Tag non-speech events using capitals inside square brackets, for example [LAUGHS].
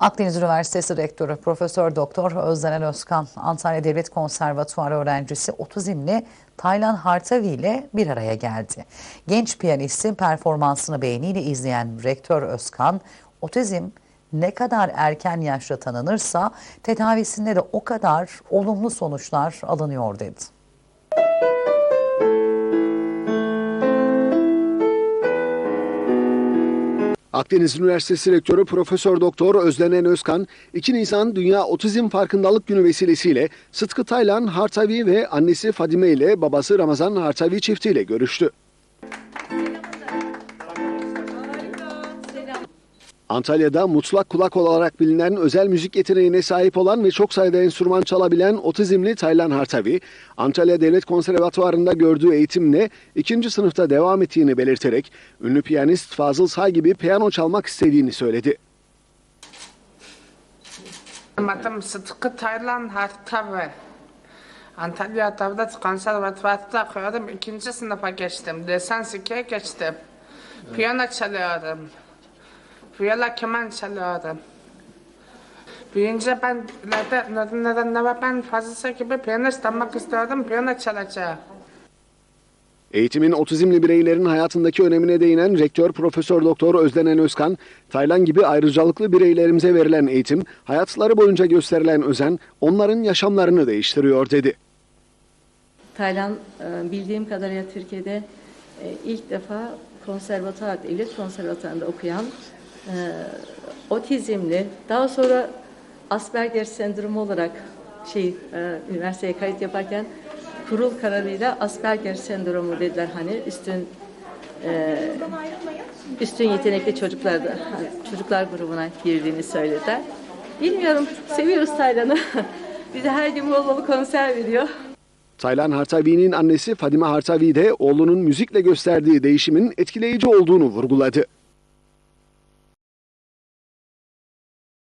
Akdeniz Üniversitesi Rektörü Profesör Doktor Özdenen Özkan, Antalya Devlet Konservatuarı öğrencisi otizmli Taylan Hartavi ile bir araya geldi. Genç piyanistin performansını beğeniyle izleyen Rektör Özkan, otizm ne kadar erken yaşta tanınırsa tedavisinde de o kadar olumlu sonuçlar alınıyor dedi. Akdeniz Üniversitesi Rektörü Profesör Doktor Özlenen Özkan, 2 Nisan Dünya Otizm Farkındalık Günü vesilesiyle Sıtkı Taylan Hartavi ve annesi Fadime ile babası Ramazan Hartavi çiftiyle görüştü. Antalya'da mutlak kulak olarak bilinen özel müzik yeteneğine sahip olan ve çok sayıda enstrüman çalabilen otizmli Taylan Hartavi, Antalya Devlet Konservatuvarı'nda gördüğü eğitimle ikinci sınıfta devam ettiğini belirterek ünlü piyanist Fazıl Say gibi piyano çalmak istediğini söyledi. Adım Sıtkı Taylan Hartavi. Antalya Devlet Konservatuvarı'da okuyorum. İkinci sınıfa geçtim. Lisans 2'ye geçtim. Piyano çalıyorum. Viola keman çalıyorum. Büyünce ben neden neden neden ben fazlası gibi piyanist olmak istiyorum. Piyano çalacağım. Eğitimin otizmli bireylerin hayatındaki önemine değinen Rektör Profesör Doktor Özdenen Özkan, Taylan gibi ayrıcalıklı bireylerimize verilen eğitim, hayatları boyunca gösterilen özen onların yaşamlarını değiştiriyor dedi. Taylan e, bildiğim kadarıyla Türkiye'de e, ilk defa konservatuar, devlet konservatuarında okuyan e, otizmli, daha sonra Asperger sendromu olarak şey e, üniversiteye kayıt yaparken kurul kararıyla Asperger sendromu dediler hani üstün e, üstün yetenekli çocuklar da hani çocuklar grubuna girdiğini söylediler. Bilmiyorum, seviyoruz Taylan'ı. [LAUGHS] Bize her gün bol bol konser veriyor. Taylan Hartavi'nin annesi Fadime Hartavi de oğlunun müzikle gösterdiği değişimin etkileyici olduğunu vurguladı.